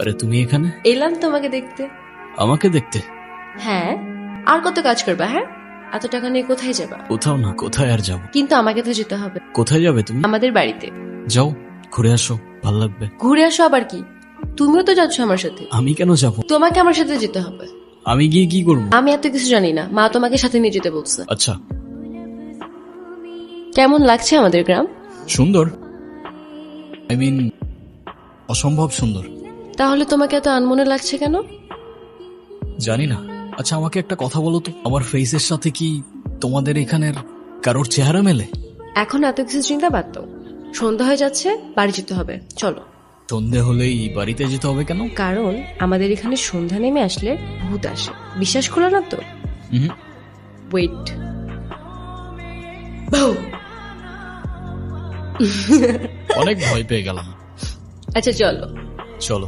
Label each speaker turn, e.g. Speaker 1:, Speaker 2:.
Speaker 1: আরে তুমি এখানে?
Speaker 2: এলাম তোমাকে দেখতে।
Speaker 1: আমাকে দেখতে?
Speaker 2: হ্যাঁ। আর কত কাজ করবা হ্যাঁ? এত টাকা নিয়ে কোথায় যাবা?
Speaker 1: কোথাও না কোথায় আর যাব?
Speaker 2: কিন্তু আমাকে তো যেতে হবে।
Speaker 1: কোথায় যাবে তুমি?
Speaker 2: আমাদের বাড়িতে।
Speaker 1: যাও ঘুরে আসো ভালো লাগবে।
Speaker 2: ঘুরে আসো আবার কি? তুমিও তো যাচ্ছ আমার সাথে।
Speaker 1: আমি কেন যাব?
Speaker 2: তোমাকে আমার সাথে যেতে হবে।
Speaker 1: আমি গিয়ে কি করব?
Speaker 2: আমি এত কিছু জানি না। মা তোমাকে সাথে নিয়ে যেতে বলছে।
Speaker 1: আচ্ছা।
Speaker 2: কেমন লাগছে আমাদের গ্রাম?
Speaker 1: সুন্দর। আই মিন অসম্ভব সুন্দর।
Speaker 2: তাহলে তোমাকে এত আনমনে লাগছে কেন?
Speaker 1: জানি না আচ্ছা আমাকে একটা কথা বলো তো। আমার ফেসের সাথে কি তোমাদের এখানের কারোর চেহারা মেলে?
Speaker 2: এখন এত কিছু চিন্তা বাদ দাও সন্ধ্যা হয়ে যাচ্ছে বাড়ি যেতে হবে। চলো।
Speaker 1: সন্ধে হলেই বাড়িতে যেতে হবে কেন?
Speaker 2: কারণ আমাদের এখানে সন্ধ্যা নেমে আসলে ভূত আসে। বিশ্বাস করো না তো? ওয়েট
Speaker 1: অনেক ভয় পেয়ে গেলাম।
Speaker 2: আচ্ছা চলো।
Speaker 1: চলো।